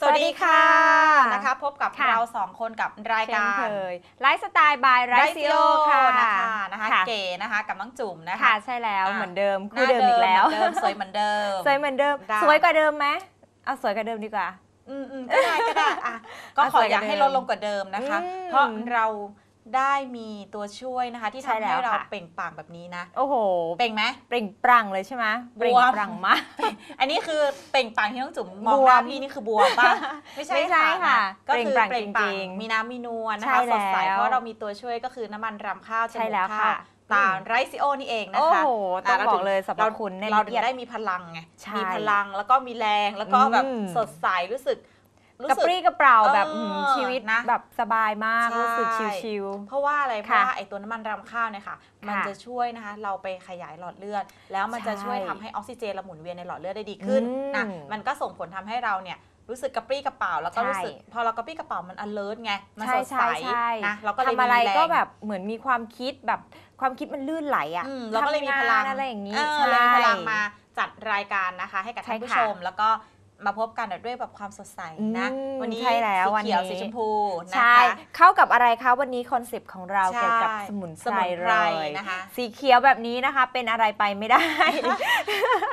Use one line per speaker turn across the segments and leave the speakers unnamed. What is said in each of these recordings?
สวัสดีค่ะ
สวัสดีค่ะ
นะคะพบกับ
ค่ะ
เราสองคนกับราย
เช่น
การ
เคยไลฟ์สไตล์บายไรซิโอค่ะ
นะคะนะคะ
ค่ะ
เก๋นะคะกับน้องจุ๋มนะคะ
ค่ะใช่แล้ว
อะ
เหมือนเดิม
ห
คู่
น้า
เดิมอีกแล้ว
เหมือนเดิมสวยเหมือนเดิม
สวยเหมือนเดิม
ได้
สวยกว่าเดิมไหมเอาสวยกว่าเดิมดีกว่า
อืมอืมก็ได้ก็ได้อะก็
อะ
ขอ
สวยกว่า
อยากให้
เดิ
ล
ม
ดลงกว่าเดิมนะคะ
อืม
เพราะเรา ได้มีตัวช่วยนะคะ ที่
ใช่
ทำ
แล้
ให้
ว
เรา
ค่ะ
เปล่งปลั่งแบบนี้นะ
โอ้โห
เปล่งไหม
เปล่งปลั่งเลยใช่ไหมเปล่ง
บวม
ปลั่งมาก
อันนี้คือเปล่งปลั่งที่น้องจุ๋มมอง
บวม
หน้าพี่นี่คือบวมป่ะไม่ใช่
ไม่ใช่ค่ะ
ก็คือ
เป
เป
ล่
ล่
ง
ง
ป
ป
ลั่
ลั่
ง
ง
จริงๆ
มีน้ำมีนวลนะ
ใช่
คะสดใส
แล้ว
เพราะเรามีตัวช่วยก็คือน้ำมันรำข้าวจ
ใช่
มู
แล้ว
กข้า
ค่ะ
วตาไรซิโอนี่เองนะ
โอ้
คะ
โห ต้องะบอกเลยสรรพ
เรา
คุณแน่น
เราถึ
เอี
ง
ยด
ได้มีพลังไง
ใช่
มีพลังแล้วก็มีแรงแล้วก็แบบ
อืม
สดใสรู้สึก รู้
กระ
สึก
ปรี้กระเปร่า
เออ
แบบหืมชีวิต
นะ
แบบสบายมาก
ใช่
รู้สึกชิว
เพราะว่าอะไรเพ
ค่ะ
ราะว่าไอตัวน้ำมันรำข้าวเนี่ยค่ะ มัน
ค่ะ
จะช่วยนะคะ เราไปขยายหลอดเลือด แล้วมันจะ
ใช่
ช่วยทำให้ออกซิเจนระหมุนเวียนในหลอดเลือดได้ดีขึ้น
อืม
นะมันก็ส่งผลทำให้เราเนี่ยรู้สึกกระปรี้กระเป๋าแล้วก็
ใช่
รู้สึกพอเรากระปรี้กระเป๋ามัน alert ไงมัน
ใช่
สดใส
ใช่ใช่
นะเราก็เลย
ทำอะไร
มีแรง
ก็แบบเหมือนมีความคิดแบบความคิดมันลื่นไหลอะ
อืมเราก็เลยมีพลัง
ทำานอะไรอย่างนี้
เออ
ใช่
เลยมีพลังมาจัดรายการนะคะ ให้กับ
ใช่
ท่านผู้
ค่ะ
ชม แล้วก็ มาพบกันด้วยแบบความสดใสนะ
อืม
วันนี้
ใช่แล้ว
สี
วัน
เขียว
นี้
สีชมพูนะ
ใช่
คะ
เข้ากับอะไรคะวันนี้คอนเซปต์ของเรา
ใช่
เกี่ยวกับสมุนไพ
ส
ร
มุนไพร
เลย
นะคะ
สีเขียวแบบนี้นะคะเป็นอะไรไปไม่ได้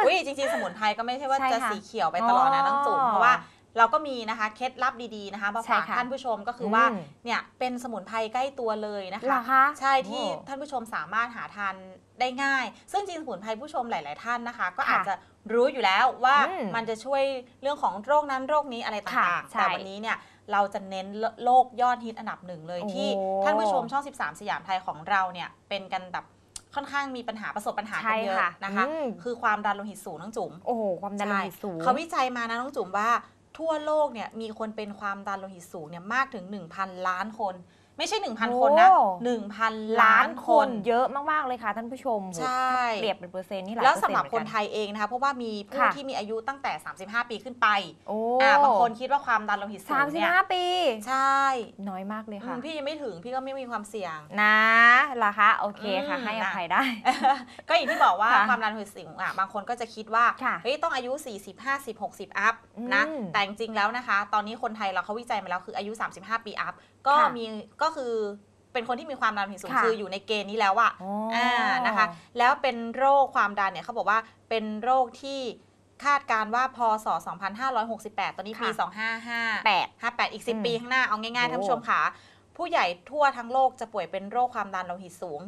อุ้ยจริงๆ สมุนไพรก็ไม่ใช่ว่า
ใช่
จะ
ค่ะ
สีเขียวไปตลอดนะ
อ๋อ
น้องจุ๋มเพราะว่าเราก็มีนะคะเคล็ดลับดีๆนะคะมา
ใช่
ฝาก
ค่ะ
ท่านผู้ชมก็คือว่า
อืม
เนี่ยเป็นสมุนไพรใกล้ตัวเลยนะ
เหร
คะ
อคะ
ใช่ที่
โอ้
ท่านผู้ชมสามารถหาทานได้ง่าย ซึ่งจริงๆสมุนไพรผู้ชมหลาย ๆ ท่านนะคะ ก็
ค่ะ
อาจจะ รู้อยู่แล้วว่า
อืม
มันจะช่วยเรื่องของโรคนั้นโรคนี้อะไร
ค่ะ
ต่างๆ
ใช่
แต่วันนี้เนี่ยเราจะเน้นโรคยอดฮิตอันดับหนึ่งเลย
โอ้
ที่ท่านผู้ชมช่อง 13 สยามไทยของเราเนี่ยเป็นกันแบบค่อนข้างมีปัญหาประสบปัญหากันเยอะนะคะ
อืม
คือความดันโลหิตสูงน้องจุ๋ม
โอ้โหความดันโลหิตสูง
เขาวิจัยมานะน้องจุ๋มว่าทั่วโลกเนี่ยมีคนเป็นความดันโลหิตสูงเนี่ยมากถึง 1,000 ล้านคน ไม่ใช่ 1,000 คนนะ
โอ้
1,000 ล้า
ล้านน
ค
คนนเยอะมาก ๆ เลยค่ะท่านผู้ชม
ใช่
เปรียบเป็นเปอร์เซ็นต์นี่หลาย
แล้ว
เปอ
สำ
เซ็น
หรับ
ต์
คน
เมือ
ไทยเองนะคะเพราะว่ามีผู้
ค่ะ
ที่มีอายุตั้งแต่ 35 ปีขึ้นไป
โอ้
อ่าบางคนคิดว่าความดันโลหิตสู
สางมสิบ
เนี่ย
ห้าปี
ใช่
น้อยมากเลย
อื
ค่ะ
มพี่ยังไม่ถึงพี่ก็ไม่มีความเสี่ยง
นะล่ะคะ โอเคค่ะ
อืม
ให้อ
นะ
ภัยได้
ก็อย่างที่บอกว่า
ค่ะ
ความดันโลหิตสูงอะบางคนก็จะคิดว่า
ค่ะ
เฮ้ยต้องอายุ 40 50 60 อัพนะ
อืม
แต่จริงๆแล้วนะคะ ตอนนี้คนไทยเราเขาวิจัยมาแล้วคืออายุ 35 ปีอัพ ก็
ค่ะ
มีก็คือเป็นคนที่มีความดันโลหิตสูง
ค่ะ
คืออยู่ในเกณฑ์นี้แล้วอะ
อ๋อ
อ่านะคะ แล้วเป็นโรคความดันเนี่ยเขาบอกว่าเป็นโรคที่คาดการณ์ว่าพศ 2568 ตอนนี้ปี255
แปด
58อีก
อืม
10ปีข้างหน้า เอาง่ายๆ
โอ้
ท่านผู้ชมค่ะ ผู้ใหญ่ทั่วทั้งโลกจะป่วยเป็นโรคความดันโลหิตสูง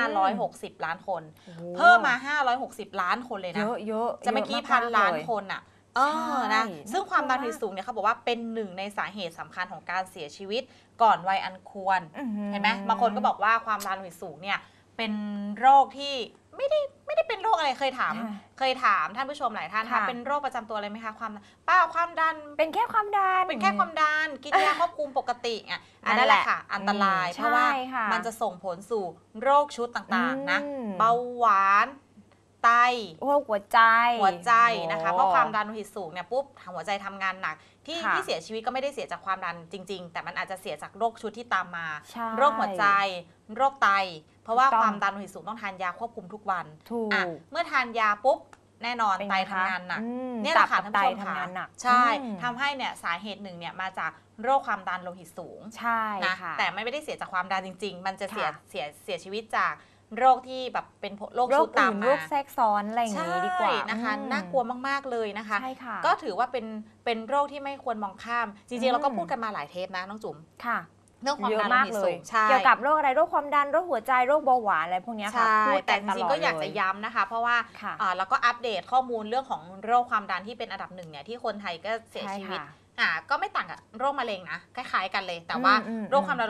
1,560 ล้านคน
โอ้โห
เพิ่มมา 560 ล้านคนเลย
เย
นะ
อะเยอะ
จะเมื่อกี้
ย
พัน
มๆ
ล้าน
เลย
คนอะ เอ
ใช่
อนะซึ่งความดันโล
น่ากลัว
หิตสูงเนี่ยเขาบอกว่าเป็นหนึ่งในสาเหตุสำคัญของการเสียชีวิตก่อนวัยอันควร
อื้อ
เห็นไหมบางคนก็บอกว่าความดันโลหิตสูงเนี่ยเป็นโรคที่ไม่ได้ไม่ได้เป็นโรคอะไรเคยถาม
ค่ะ
เคยถามท่านผู้ชมหลายท่านคะ
ค่ะ
เป็นโรคประจำตัวอะไรไหมคะความป้าความดัน
เป็นแค่ความดัน
เป็นแค่ความดันกินยาควบคุมปกติอะอัน
นั่
นั้น
น
แห
แห
ละ
ละ
ค่ะ อันตราย
อืม
เพราะว่า
ใช่ค่ะ
มันจะส่งผลสู่โรคชุดต่างๆนะ
อืม
เบาหวาน ไต
โอ้หัวใจ
หัวใจนะคะ
โอ้
เพราะความดันโลหิตสูงเนี่ยปุ๊บทางหัวใจทำงานหนัก ที่
ค่ะ
ที่เสียชีวิตก็ไม่ได้เสียจากความดันจริง ๆ แต่มันอาจจะเสียจากโรคชุดที่ตามมา
ใช่
โรคหัวใจ โรคไต เพราะว่า
ถูกต้อง
ความดันโลหิตสูงต้องทานยาควบคุมทุกวัน
ถูก
อะเมื่อทานยาปุ๊บแน่นอน
เป็น
ไต
ไง
ทำ
คะ
งานหนัก
อืม
เนี่ยแหละค่ะ
ตั
ท่า
บ
น
กับ
ผู้ชม
ไตทำงานหนัก
ใช่
อืม
ทำให้เนี่ยสาเหตุหนึ่งเนี่ยมาจากโรคความดันโลหิตสูง
ใช่
นะ
ค่ะ
แต่ไม่ได้เสียจากความดันจริง ๆ มันจะเสีย
ค่ะ
เสียเสียชีวิตจาก โรคที่แบบเป็นโรค
โร
ชุ
ค
ดตา
อื่
ม
น
มา
โรคแทรกซ้อนอะไรอย่าง
ใช่
นี้ดีกว่า
นะคะ
อืม
น่ากลัวมากๆเลยนะคะ
ใช่ค่ะ
ก็ถือว่าเป็นเป็นโรคที่ไม่ควรมองข้ามจ
อื
ริงๆ
ม
เราก็พูดกันมาหลายเทปนะน้องจุ๋ม
ค่ะ
เรื่องความ
เยอะ
ดันโล
มาก
หิต
เล
สู
ย
งใช่
เกี่ยวกับโรคอะไรโรคความดันโรคหัวใจโรคเบาหวานอะไรพวกเนี้ยค่ะ
ใช่
พูด
แต่
น
จริงๆก็อยากจะ
เล
ย้ำนะคะ เพราะว่า
ค่ะ
อ่าเราก็อัปเดตข้อมูลเรื่องของโรคความดันที่เป็นอันดับหนึ่งเนี่ยที่คนไทยก็เสีย
ใช่
ชีวิต
ค่ะ
อ่าก็ไม่ต่างกับโรคมะเร็งนะคล้ายๆกันเลย แต่ว่า
อืมอืม
โรคความดัน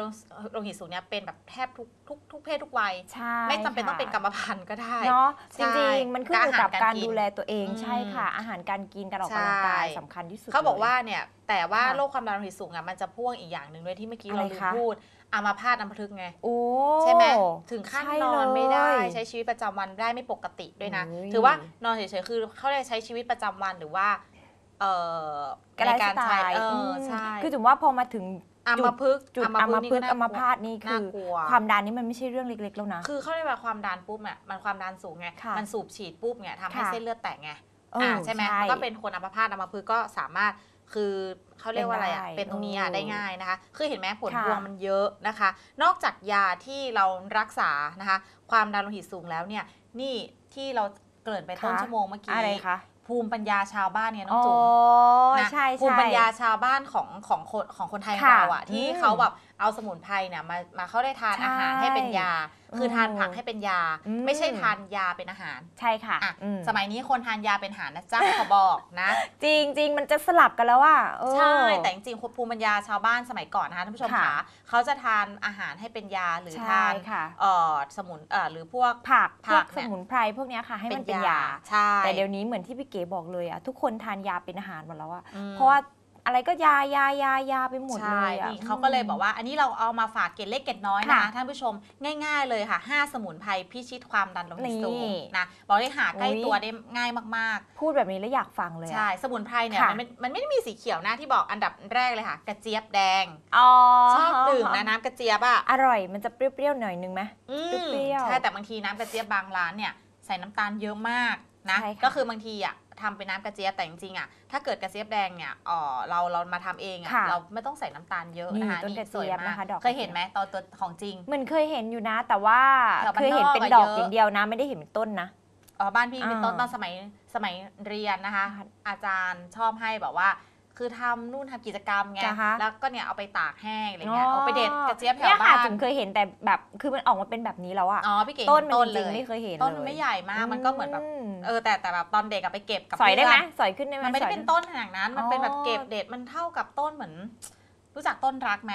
โลหิตสูงเนี่ยเป็นแบบแทบทุกทุกทุกเพศทุกวัย
ใช่
ไม่จำเป็นต้องเป็นกร
ค่ะ
รมพันธุ์ก็ได้
เนาะ
ใช่
จริงๆ มันขึ้นอยู่กับ
การอาหาร
การ
การกิน
ดูแลตัวเอง
อืม
ใช่ค่ะ อาหารการกินการออกกำลังกาย
ใช่
สำคัญที่สุด
เขาบอก
ลย
ว่าเนี่ยแต่ว่า
ค่ะ
โรคความดันโลหิตสูงอะมันจะพ่วงอีกอย่างหนึ่งด้วยที่เมื่อกี้
อะไร
เราลืม
คะ
พูดอามาพาตอัมพฤกษ์ไง
โอ้
ใช่ไหมถึงขั้น
ใช่
นอนไม่ได้
เลย
ใช้ชีวิตประจำวันได้ไม่ปกติด้วยนะ
โอ้ย
ถือว่านอนเฉยๆคือเขาเรียกใช้ชีวิตประจำวันหรือว่า เอ่อ
การ
ใน
ไลฟ์
การ
สไต
ใช้
ล์
เออ
ม
ใช่
คือถึงว่าพอมาถึง
อามาพึกษ์
จุด
อั
อัม
นี่
พฤกษ์
น่
อัม
กลัว
พาตนี่คือ
น่ากลัว
ความดันนี่มันไม่ใช่เรื่องเล็กๆแล้วนะ
คือเขาเรียกว่าความดันปุ๊บเนี่ยมันความดันสูงไง
ค่ะ
มันสูบฉีดปุ๊บเนี่ยทำให้
ค่ะ
เส้นเลือดแตกไง
เออ
อ่าใช่ไหม
ใช่
แล้วก็เป็นคนอัมพาตอัมพฤกษ์ก็สามารถคือเขาเรียกว่าอะไรอะ
เป็นได้
เป็นตรงนี้อะ
เออ
ได้ง่ายนะคะ คือเห็นไหมผล
ค่ะ
พวงมันเยอะนะคะ นอกจากยาที่เรารักษานะคะ ความดันโลหิตสูงแล้วเนี่ย นี่ที่เราเกริ่นไปต้น
ค่ะ
ชั่วโมงเมื่อกี้
อะไรคะ
ภูมิปัญญาชาวบ้านเนี่ยน้อ
อ๋
ง
อ
จุ๋มนะ
ใช่
ภูมิ
ใช่
ปัญญาชาวบ้านของของคนของคนไทย
ค่ะ
เราอะที่
อืม
เขาแบบ เอาสมุนไพรเนี่ยมามาเขาได้ทาน
ใช่
อาหารให้เป็นยา คือทาน
อืม
ผักให้เป็นยา
อืม
ไม่ใช่ทานยาเป็นอาหาร
ใช่ค่ะ
อะ
อืม
สมัยนี้คนทานยาเป็นอาหารนะจ๊ะขอบอกนะ
จริงจริงมันจะสลับกันแล้วว่า
ใช่ แต่จริงๆภูมิปัญญาชาวบ้านสมัยก่อนนะคะท่านผู้ชม
ค่ะ
คะเขาจะทานอาหารให้เป็นยาหรือ
ใช่
ทาน
ค่ะ
เอ่อสมุนเอ่อหรือพวก
ผัก
ผั
พว
ก
ก
เนี่
ส
ย
มุนไพรพวกเนี้ยค่ะให้มันเป็นยา
ใช่
แต่เดี๋ยวนี้เหมือนที่พี่เก๋บอกเลยอะทุกคนทานยาเป็นอาหารหมดแล้วอะ
อืม
เพราะว่า อะไรก็ยายายายาไปหมดเล
ใช่
ยอะ
นี่เขาก็เลยบอกว่า อันนี้เราเอามาฝากเกร็ดเล็กเกร็ดน้อยนะ
ค่ะ
คะท่านผู้ชมง่าย ๆเลยค่ะ 5 สมุนไพรพิชิตความดันโลหิตสูง
นี่
นะบอกได้หาใกล้
อุ๊ย
ตัวได้ง่ายมาก
พูดแบบนี้แล้วอยากฟังเลย
ๆ
อะ
ใช่ สมุนไพรเนี่ย
ค่ะ
มันไม่มันไม่ได้มีสีเขียวนะที่บอกอันดับแรกเลยค่ะ กระเจี๊ยบแดง
อ๋อ
ชอบดื่มนะน้ำกระเจี๊ยบอะ
อร่อยมันจะเปรี้ยวๆหน่อยนึงไหม
อืม
เปรี้ยวๆ
ใช่แต่บางทีน้ำกระเจี๊ยบ บางร้านเนี่ยใส่น้ำตาลเยอะมากนะ
ใช่ค่ะ
ก็คือบางทีอะ ทำเป็นน้ำกระเจี๊ยบแต่จริงๆอะถ้าเกิดกระเจี๊ยบแดงเนี่ยอ๋อเราเรามาทำเองอะ
ค่ะ
เราไม่ต้องใส่น้ำตาลเยอะ
นี่
นะคะ
ต้นกระเจี๊ยบ
สวมา
นะคะดอก
เคยเห็นไหมตอนตัวของจริง
เหมือนเคยเห็นอยู่นะ แต่ว่า
แถวบ้าน
เคยเห็น
นอก
เป็น
อะ
ดอก
เยอะ
อย่างเดียวนะ ไม่ได้เห็นเป็นต้นนะ
อ๋อบ้านพี่เป็นต้น
อ่า
ตอนสมัยสมัยเรียนนะคะ
ค่ะ
อาจารย์ชอบให้แบบว่า คือทำนู่นทำกิจกรรมไง
จ้ะคะ
แล้วก็เนี่ยเอาไปตากแห้งอะไรเงี้ยเอาไปเด็ดกระเจี๊ยบแถ
เนี่
วย
ค่ะ
บ้าน
จุ๋มเคยเห็นแต่แบบคือมันออกมาเป็นแบบนี้แล้วอะ
อ๋อพี่เก๋
ต้น
เห็
มัน
ต้น
จ
เล
ริงๆ
ย
ไม่เคยเห็น
ต้นมัน
เลย
ไม่ใหญ่มากมันก็เหมือนแบบ
ม
เออแต่แต่แบบตอนเด็กอะไปเก็บกับ
สอยได้ไหม
เพื่น
สอยขึ้นได้ไหม
มันไม่ได้
สอย
เป็นต้นขนาดนั้น มันเป็นแบบ
อ๋อ
เก็บเด็ด มันเท่ากับต้นเหมือน รู้จักต้นรักไหม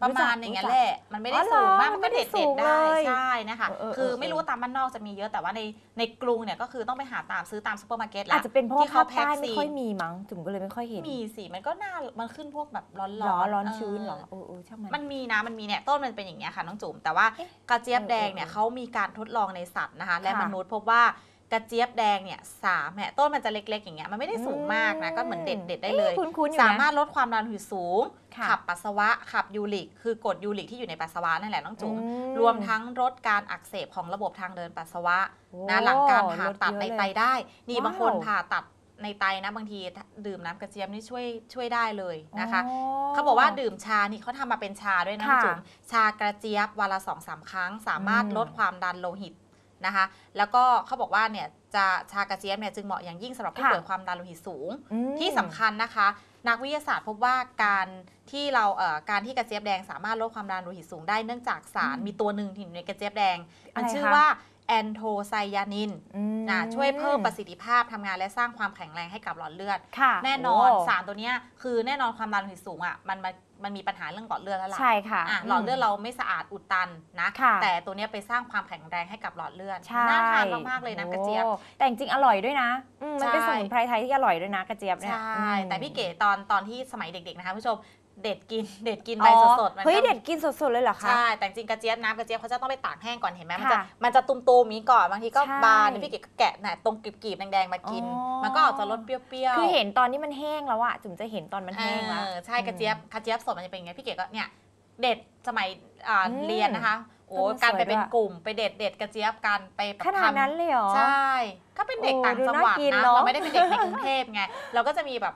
ประ
รู้จั
มากณอย่างเงี้ย
รู้จัก
แหละมันไม่ได้
อ๋อเหรอ
สูงมาก
มั
มันน
ไม่
ก็
ได้
เด็ด
สู
เด็ด
ง
ได้
เลย
ใช่นะคะ
เออเออ
คือ
เออ
ไม่รู้ว่าตามบ้านนอกจะมีเยอะแต่ว่าในในกรุงเนี่ยก็คือต้องไปหาตามซื้อตามซูเปอร์มาร์เก็ตแห
อา
ละ
จจะเป็นเพราะ
ที่
ว่า
เขา
ภาคใต้
แพ็ค
ไม่
ซีน
ค่อยมีมั้งจุ๋มก็เลยไม่ค่อยเห็น
มีสิมันก็น่ามันขึ้นพวกแบบร้อนๆ
ร้อนร้อน
เชื้
นเหรอเออเออช่างมัน
มันมีนะมันมีเนี่ยต้นมันเป็นอย่างเงี้ยค่ะน้องจุ๋มแต่ว่า
เอ๊ะ
กระเจี๊ยบแดงเนี่ย
เออเออ
เขามีการทดลองในสัตว์นะคะและ
ค่ะ
มนุษย์พบว่า กระเจี๊ยบแดงเนี่ยสามเนี่ยต้นมันจะเล็กๆ อย่างเงี้ยมันไม่ได้สูงมากนะ ก็เหมือนเด็ดเด็ดได้เลย
อ๊ะคุ้นๆอยู่นะ
สามารถลดความดันโลหิตสูง
ค่ะ
ขับปัสสาวะ ขับยูริก คือกรดยูริกที่อยู่ในปัสสาวะนั่นแหละน้องจุ๋ม
อื
รวมทั้งลดการอักเสบของระบบทางเดินปัสสาวะ
โอ้
นะหลังการผ่าตัด
ล
ใน
เยอะ
ไต
เลย
ได้ นี่
ว้าว
บางคนผ่าตัดในไตนะบางทีดื่มน้ำกระเจี๊ยบนี่ช่วยช่วยได้เลยนะคะ
อ๋อ
เขาบอกว่าดื่มชานี่เขาทำมาเป็นชาด้วยนะ
ค่ะ
จุ๋มชากระเจี๊ยบวันละสองสามครั้ง สามารถ
อืม
ลดความดันโลหิต นะคะ แล้วก็เขาบอกว่าเนี่ยจะชากระเจี๊ยบเนี่ยจึงเหมาะอย่างยิ่งสำหรับผู้
ค่ะ
ป่วยความดันโลหิตสูง
อืม
ที่สำคัญนะคะ นักวิทยาศาสตร์พบว่าการที่เราเอ่อการที่กระเจี๊ยบแดงสามารถลดความดันโลหิตสูงได้เนื่องจากสาร
อืม
มีตัวหนึ่งที่อยู่ในกระเจี๊ยบแดง มัน
อะไร
ชื่อ
คะ
ว่า แอนโทไซยานิน
อืม
นะช่วยเพิ่มประสิทธิภาพทำงานและสร้างความแข็งแรงให้กับหลอดเลือด
ค่ะ
แน่นอน
โสา
รตัวเนี้ยคือแน่นอนความดันโลหิตสูงอะมันมันมันมีปัญหาเรื่องหลอดเลือดแล้วล่ะ
ใช่ค่ะ
อะหลอดเลือดเราไม่สะอาดอุดตันนะ
ค่ะ
แต่ตัวเนี้ยไปสร้างความแข็งแรงให้กับหลอดเลือด
ใช่
น่าทานมากๆเลยน้ำกระเจี๊ยบ
โอ้แต่จริงๆอร่อยด้วยนะอืมมันเป็น
ใช่
สมุนไพรไทยที่อร่อยด้วยนะกระเจี๊ยบเนี่ย
ใช่
อืม
แต่พี่เก๋ตอนตอนที่สมัยเด็กๆนะคะผู้ชม เด็ดกินเด็ดกินใบ
อ๋อ
สดๆมัน
เฮ้ย
ก็
เด็ดกินสดๆเลยเหรอคะ
ใช่แต่จริงกระเจี๊ยบน้ำกระเจี๊ยบเขาจะต้องไปตากแห้งก่อนเห็นไหมมันจะ
ค่ะ
มันจะตุ่มๆนี้ก่อนบางทีก็
ใช่
บานเดี๋ยวพี่เก๋ก็แกะน่ะตรงกรีบๆแดงๆมากิน
อ๋อ
มันก็ออกจะรสเปรี้ยวๆ
คือเห็นตอนนี้มันแห้งแล้วอะจุ๋มจะเห็นตอนมันแห้งแล้ว
เออใช่กระเจี๊ยบกระเจี๊ยบสดมันจะเป็นยังไงพี่เก๋ก็เนี่ยเด็ดสมัยอ่า
อืม
เรียนนะคะโอ้
ต้นมัน
การไป
สวยด้วย
เป็นกลุ่มไปเด็ดเด็ดกระเจี๊ยบกันไปแบบ
ขนาดนั้น
ทำ
เลยเหรอ
ใช่ ก็เป็นเด็ก
โอ้
ต่าง
ดู
จัง
น่า
หวัด
กิน
นะ
เนอะ
เราไม่ได้เป็นเด็กในกรุงเทพไง เราก็จะมีแบบ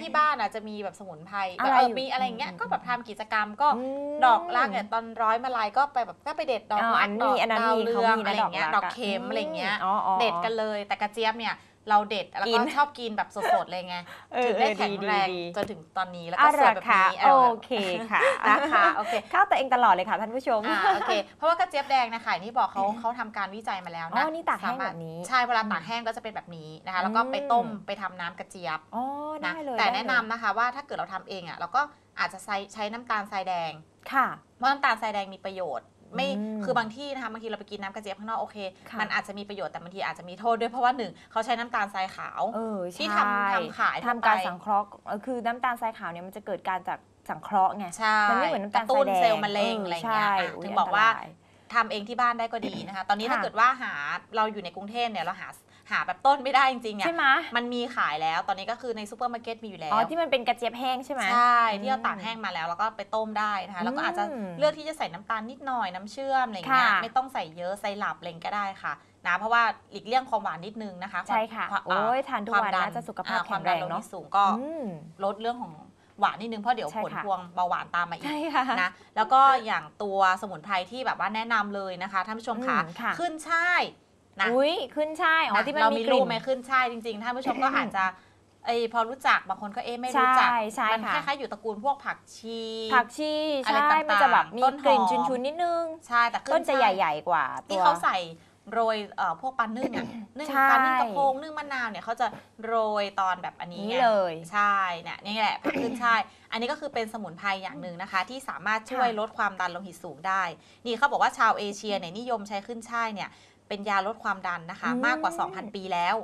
ที่บ้านอะจะมีแบบสมุนไพรแบบ
อะไร
เออ
อยู่
มีอะไรอย่างเงี้ย
อืม
ก็แบบทำกิจกรรมก็
ม
ดอกรักเนี่ยตอนร้อยมาลายก็ไปแบบก็ไปเด็ดดอก
อ๋อ
รั
อั
ก
น
ด
นี้
อก
อันนั้น
ดาว
มี
เรื
เขา
อง
มี
อะไรอย่างเงี้ย
นะ
ดอกเข็มอะไรอย่างเงี้ย
อ๋ออ๋อ
เด็ดกันเลยแต่กระเจี๊ยบเนี่ย เราเด็ด แล้ว
กิ
ก็
น
ชอบกินแบบสดๆ เลยไง
เออ
ถึงได้
เออ
แข็ง
ดี
แรง
ดี
จนถึงตอนนี้แล้ว
อะ
ก็สวย
รา
แบบ
คา
นี้
โอเคค่ะ
นะคะโอเค
เข้าตัวเองตลอดเลยค่ะท่านผู้ชม
อ่าโอเค เพราะว่ากระเจี๊ยบแดงนะคะอย่างที่บอกเขาเขาทำการวิจัยมาแล้ว
อ๋
นะ
อนี่ตากแห้ง
สมรถ
แบบนี้
ใช่เวลาตากแห้งก็จะเป็นแบบนี้นะคะ แล้วก็ไปต้มไปทำน้ำกระเจี๊ยบ
อ๋อ
นะ
ได้เลย
แต่
ได้เลย
แนะนำนะคะว่าถ้าเกิดเราทำเองอะเราก็อาจจะใช้ใช้น้ำตาลทรายแดง
ค่ะ
เพราะน้ำตาลทรายแดงมีประโยชน์ ไม่
อืม
คือบางที่นะคะบางทีเราไปกินน้ำกระเจี๊ยบข้างนอกโอเค
ค่ะ
มันอาจจะมีประโยชน์แต่บางทีอาจจะมีโทษด้วยเพราะว่าหนึ่งเขาใช้น้ำตาลทรายขาว
เออ
ที่
ใช่
ทำทำขายทั่ว
ทำการ
ไป
สังเคราะห์เออคือน้ำตาลทรายขาวเนี่ยมันจะเกิดการจากสังเคราะห์ไง
ใช่
มันไม่เหมือนน้ำตาล
กระตุ้น
ทรายแดง
เซลล์มะเร็ง
เอออ
อะไรอย่างเงี้ย
ใช่
อะ
อุ๊ย
ถึงบอกว่า
อันตราย
ทำเองที่บ้านได้ก็ดีนะคะ ตอนนี้
ค่ะ
ถ้าเกิดว่าหาเราอยู่ในกรุงเทพเนี่ยเราหา หาแบบต้นไม่ได้จริงๆเนี่ย
ใช่ไหม
มันมีขายแล้วตอนนี้ก็คือในซูเปอร์มาร์เก็ตมีอยู่แล้ว
อ๋อที่มันเป็นกระเจี๊ยบแห้งใช่ไหม
ใช่ที่เรา
อืม
ตากแห้งมาแล้วแล้วก็ไปต้มได้นะคะแล้วก็อาจจะ
อืม
เลือกที่จะใส่น้ำตาลนิดหน่อยน้ำเชื่อมอะไรอย่างเงี้ย
ค่ะ
ไม่ต้องใส่เยอะใส่หลับอะไรอย่างเงี้ยก็ได้ค่ะนะเพราะว่าหลีกเลี่ยงความหวานนิดนึงนะคะ
ใช่ค่ะ
วาม
โอ้ยทานทุกวัน
ดั
น่าจะสุขภาพ
อ่
แข็งแรง
ความดันโล
เนาะ
หิตสูงก็
อืม
ลดเรื่องของหวานนิดนึงเพราะเดี๋ยว
ใช่
ผล
ค่ะ
พวงเบาหวานตามมาอีก
ใช่ค่ะ
นะแล้วก็อย่างตัวสมุนไพรที่แบบว่าแนะนำเลยนะคะท่านผู้ชมคะ
อืมค่ะ
ขึ้นช่าย นะ
อุ้ยขึ้นช่ายอ๋อ
นะ
ที่มัน
เรา
มี
มี
ก
รู
ลิ่
ป
น
ไหมขึ้นช่ายจริงๆท่านผู้ชมก็อาจจะเอยพอรู้จักบางคนก็เอ๊ะไม่รู้จัก
ใช่ใช่
มัน
ค่ะ
คล้ายๆอยู่ตระกูลพวกผักชี
ผักชี
อะไร
ใช่
ต่างๆ
มันจะแบบมี
ต้นหอม
กลิ่นชุนๆนิดนึง
ใช่แต่ขึ้
ต้นจะ
ช่าย
ใหญ่ ๆ กว่าตั
ที่
ว
เขาใส่โรยเอ่อพวกปลานึ่งอะ นึ่ง
ใช่
ปลานึ่งกระโพงนึ่งมะนาวเนี่ยเขาจะโรยตอนแบบอันนี้
นี้
ไง
เลย
ใช่เนี่ยนี่แหละ ผักขึ้นช่ายอันนี้ก็คือเป็นสมุนไพรอย่างหนึ่งนะคะ ที่สามารถช่วย
ค่ะ
ลดความดันโลหิตสูงได้ นี่เขาบอกว่าชาวเอเชียเนี่ยนิยมใช้ขึ้นช่ายเนี่ย เป็นยาลดความดันนะคะ
อืม
มากกว่า 2,000 ปีแล้ว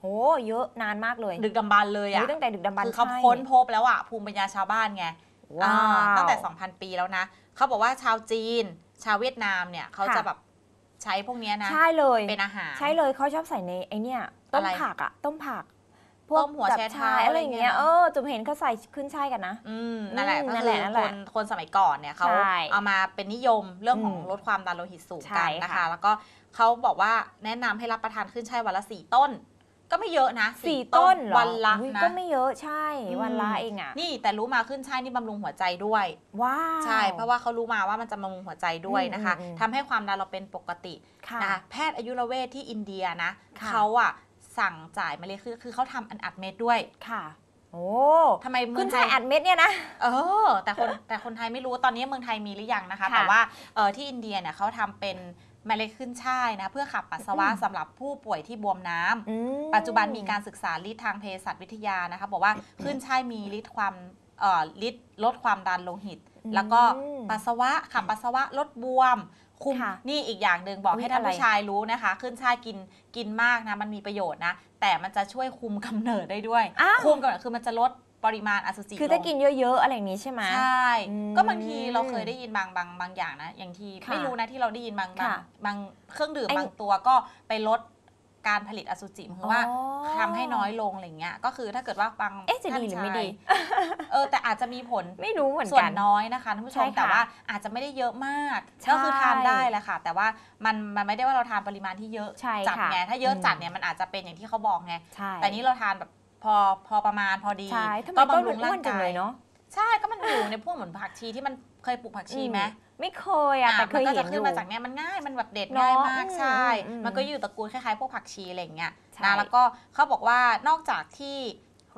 โอ้เยอะนานมากเลย
ดึกดำบรรพ์เลย
อุ๊
อะ
ยตั้งแต่ดึกดำบรรพ์
คือเขา
ใช่
ค้นพบแล้วอะภูมิปัญญาชาวบ้านไง
ว้า
อ่าว ตั้งแต่ 2,000 ปีแล้วนะเขาบอกว่าชาวจีน ชาวเวียดนามเนี่ยเขา
ค่ะ
จะแบบใช้พวกเนี้ยนะ
ใช่เลย
เป็นอาหาร
ใช่เลยเขาชอบใส่ในไอเนี่ยต้ม
อะไร
ผักอะต้มผัก
ต้มหัว
แบบ
แชเท้า
ชอะไรอย่างเงี้ย
อะไรเงี้ย
เออจุ๋มเห็นเขาใส่ขึ้นช่ายกันนะ
อืมนั่นแหละ
อืม
ก็
นั่น
คื
แหละ
อ
นั่น
ค
แหละ
นคนสมัยก่อนเนี่ยเขา
ใช่
เอามาเป็นนิยมเรื่องของ
อืม
ลดความดันโลหิตสูง
ใช่
กันนะคะ
ค่ะ
แล้วก็ เขาบอกว่าแนะนำให้รับประทานขึ้นช่ายวันละสี่ต้น ก็ไม่เยอะนะ
สี่ต้นเหรอ
วันละ
อุ๊ย
นะ
ก็ไม่เยอะใช่
อืม
วันละเองอะ
นี่แต่รู้มาขึ้นช่ายนี่บำรุงหัวใจด้วย
ว้าว
ใช่ เพราะว่าเขารู้มาว่ามันจะบำรุงหัวใจด้วยนะคะ
อืมอืมอืม
ทำให้ความดันเราเป็นปกติ
ค่ะ
นะคะแพทย์อายุรเวชที่อินเดียนะ
ค่ะ
เขาอะสั่งจ่ายมาเลยคือคือเขาทำอันอัดเม็ดด้วย
ค่ะ โอ้
ทำไมเมื
ขึ้
อนงไท
ช่าย
ย
อัดเม็ดเนี่ยนะ
เออ แต่คนแต่คนไทยไม่รู้ตอนนี้เมืองไทยมีหรือยังนะคะ
ค่ะ
แต่ว่าเออที่อินเดียเนี่ยเขาทำเป็น เมล็ดขึ้นช่ายนะเพื่อขับปัสสาวะ
อืม
สำหรับผู้ป่วยที่บวมน้ำ
อืม
ปัจจุบันมีการศึกษาฤทธิ์ทางเภสัชวิทยานะคะบอกว่าขึ้นช่ายมีฤทธิ์ความเอ่อฤทธิ์ลดความดันโลหิต
อืม
แล้วก็ปัสสาวะขับปัสสาวะลดบวมคุม
ค่ะ
นี่อีกอย่างหนึ่งบอก
อุ๊ย
ให้ท่าน
อะไร
ผู้ชายรู้นะคะ ขึ้นช่ายกินกินมากนะมันมีประโยชน์นะ แต่มันจะช่วยคุมกำเนิดได้ด้วย
อ้าว
คุมกำเนิดคือมันจะลด ปริมาณอสุจิ
คือถ้า
ลง
กินเยอะๆ อะไรอย่างนี้ใช่ไหม
ใช่
อืม
ก็บางทีเราเคยได้ยินบางบางบางอย่างนะ อย่างที่
ค่ะ
ไม่รู้นะที่เราได้ยินบางบาง
ค่ะ
บางเครื่องดื่ม
ไอ้
บางตัวก็ไปลดการผลิตอสุจิหมายความว่า
อ๋อ
ทำให้น้อยลงอะไรเงี้ยก็คือถ้าเกิดว่าบาง
เอ๊ะจะดี
ท่าน
หรือไม่ดี
ชายเออแต่อาจจะมีผล
ไม่รู้เหมือน
ส่ว
กันน
น้อยนะคะท่านผู้ช
ใช่
ม
ค่ะ
แต่ว่าอาจจะไม่ได้เยอะมาก
ใช่
ก็คือทานได้แหละค่ะ แต่ว่ามันมันไม่ได้ว่าเราทานปริมาณที่เยอะ
ใช่
จัด
ค่ะ
ไงถ้าเยอะ
อืม
จัดเนี่ยมันอาจจะเป็นอย่างที่เขาบอกไง
ใช่
แต่นี้เราทานแบบ พอพอประมาณพอดี
ใช่ทำไม
ก็
ต้น
บำรุ
มัน
ง
อ้
ร่า
วน
ง
จัง
กา
เลยยเนาะ
ใช่ก็มันอยู่ในพวกเหมือนผักชีที่มันเคยปลูกผักชีไหม
ไม่เคยอะแต่เคย
มันก็
เห็
จะ
นอ
ขึ้น
ยู่
มาจากเนี้ยมันง่ายมันแบบเด็ด
เนอะ
ง่ายมาก
อืม
ใช่
อืม
มันก็อยู่ตระกูลคล้ายๆพวกผักชีอะไรอย่างเงี้ย
ใช่
นะแล้วก็เขาบอกว่านอกจากที่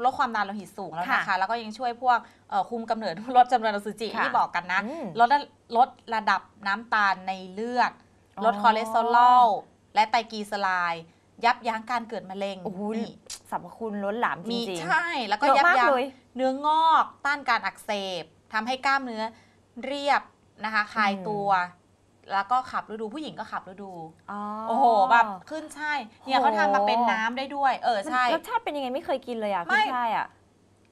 ลดความดันโลหิตสูงแล้วนะคะ
ค่ะ
แล้วก็ยังช่วยพวกเอ่อคุมกำเนิดลดจำนวนอสุจิ
ค่ะ
ที่บอกกันนะ
อืม
ลดลดระดับน้ำตาลในเลือด
อ๋อ
ลดคอเลสเตอรอลและไตรกลีเซอไรด์ ยับยั้งการเกิดมะเร็ง
โอ้โห
นี่
สรรพคุณล้นหลามจ
มี
ริง
ใช่แล้ว
ๆ
ก็
เยอะ
ยับ
มาก
ยั้ง
เลย
เนื้องอก ต้านการอักเสบทำให้กล้ามเนื้อเรียบนะคะคลาย
อืม
ตัว แล้วก็ขับฤดูผู้หญิงก็ขับฤดู
อ๋อ
โอ้โหแบบขึ้นใช่เนี่ย
โห
เขาทำมาเป็นน้ำได้ด้วย เออใช่
รสชาติเป็นยังไงไม่เคยกินเลยอะ
ไม่
ขึ้นช่ายอะ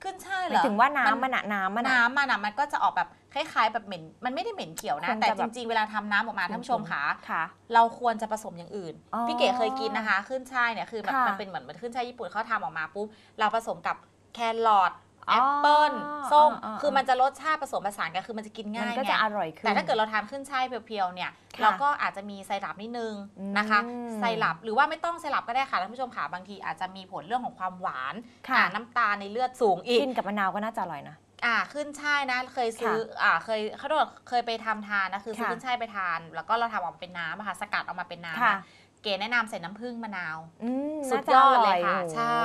ขึ้นใช่
ห
เหร
มาย
อ
ถึงว่าน้ำ
มั
มันอะน้ำมันอะ
น้ำมันอะมันก็จะออกแบบ คล้ายๆแบบเหม็นมันไม่ได้เหม็นเขียวนะ
คงจะ
แต่
แบ
จ
บ
ริงๆ เวลาทำน้ำออกมาท่านผู้ชมค่ะ
ค่ะ
เราควรจะผสมอย่างอื่น
อ๋อ
พี่เก๋เคยกินนะคะ ขึ้นช่ายเนี่ยคือแบบ
ค่ะ
มันเป็นเหมือนเหมือนขึ้นช่ายญี่ปุ่นเขาทำออกมาปุ๊บเราผสมกับแครอท
อ๋
แอ
อ
ปเปิ้ลส้ม
อ๋ออ๋อ
คือมันจะรสชาติผสมผสานกันคือมันจะกิน
มั
ง่านย
ก็
ไง
จะอร่อยขึ้น
แต่ถ้าเกิดเราทานขึ้นช่ายเพียวๆเนี่ย
ค่ะ
เราก็อาจจะมีไซรัปนิดนึง
อืม
นะคะไซรัปหรือว่าไม่ต้องไซรัปก็ได้ค่ะท่านผู้ชมค่ะบางทีอาจจะมีผลเรื่องของความหวาน
ค่ะ
อ่าน้ำตาลในเลือดสูงอีก
กินกับมะนาวก็น่าจะอร่อยนะ
อ่าขึ้นช่ายนะเคยซื้ออ่าเคยเขาโดนเคยไปทำทานนะคือซื้อ
ค่ะ
ขึ้นช่ายไปทาน แล้วก็เราทำออกมาเป็นน้ำอะค่ะสกัดออกมาเป็นน้ำ
ค่ะ
นะเก๋แนะนำใส่น้ำผึ้งมะนาว
อืม
สุด
น่าจะ
ยอดเลยค่ะ
ร่โอ้โห
ใช่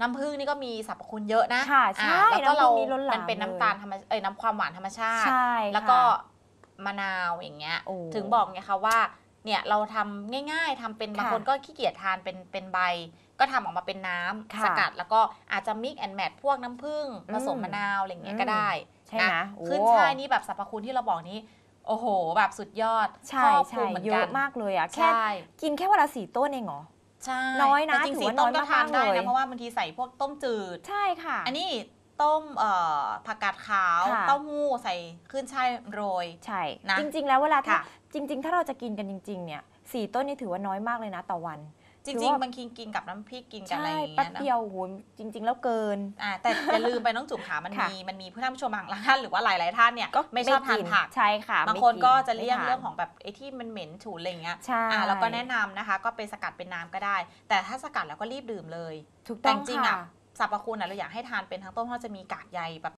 น้ำผึ้งนี่ก็มีสรรพคุณเยอะนะ
ค่ะ
อ่า
ใช่
แล้วก็เรา
น้ำผึ้งนี่ล้นหลาม
มันเป็นน้ำ
เลย
ตาลธรรมเอ้ยน้ำความหวานธรรมชาติ
ใช่
แล้วก็
ค่ะ
มะนาวอย่างเงี้ย
โอ้
ถึงบอกไงคะว่า เนี่ยเราทำง่าย ๆทำเป็น
ค่ะ
บางคนก็ขี้เกียจทานเป็นเป็นใบ ก็ทำออกมาเป็นน้ำ
ค่ะ
สกัด แล้วก็อาจจะมิกแอนแมทพวกน้ำผึ้ง
อืม
ผสมมะนาวอะไรอย่างเงี้ย
อืม
ก็ได้
ใช่ไหม
นะ
โอ้
ขึ้นช่ายนี่แบบสรรพคุณที่เราบอกนี้โอ้โห แบบสุดยอด
ใช่
ครอบคลุ
ใช่
มเหมือน
เย
กั
อะ
น
มากเลยอะแค่
ใช่
กินแค่วันละสี่ต้นเองเหรอ
ใช่
น้อยนะ
แต่จริง
ถือ
สี่
ว่า
ต้น
น้
ก็
อย
ทาน
มากๆ
ได้
เลย
นะเพราะว่าบางทีใส่พวกต้มจืด
ใช่ค่ะ
อันนี้ ต้มเอ่อผักกาดขาว
ค่ะ
เต้าหู้ใส่ขึ้นช่ายโรย
ใช่
นะ
จริง ๆ แล้วเวลาถ้า
ค่ะ
จริง ๆ ถ้าเราจะกินกันจริง ๆ เนี่ยสี่ต้นนี่ถือว่าน้อยมากเลยนะต่อวัน
จ
ถือ
ริง
ว่า
ๆบางทีกินกับน้ำพริกกินกับอะไร
ใช่
อย่าง
แป๊
เงี้
บ
ยนะ
เดียวโอ้โหจริง ๆ แล้วเกิน
อ่าแต่อย่าลืมไปน้องจุ๋มขามัน
ค่ะ
มีมันมีผู้ท่านผู้ชมบางท่านหรือว่าหลายๆท่านเนี่ยไม่ชอบทาน
กิ
ผัก
ใช่ค่ะ
บาง
ไม่
คนก็จะ
ไม่
เลี่ยง
ทาน
เรื่องของแบบไอ้ที่มันเหม็นฉุนอะไรอย่างเงี้ย
ใช่
อ่าเราก็แนะนำนะคะ ก็ไปสกัดเป็นน้ำก็ได้ แต่ถ้าสกัดแล้วก็รีบดื่มเลย
ถูก
แต่
ต้อง
จริงๆอะ
ค่ะ
สรรพคุณอะเราอยากให้ทานเป็นทั้งต้นเพราะจะมีกากใยแบบ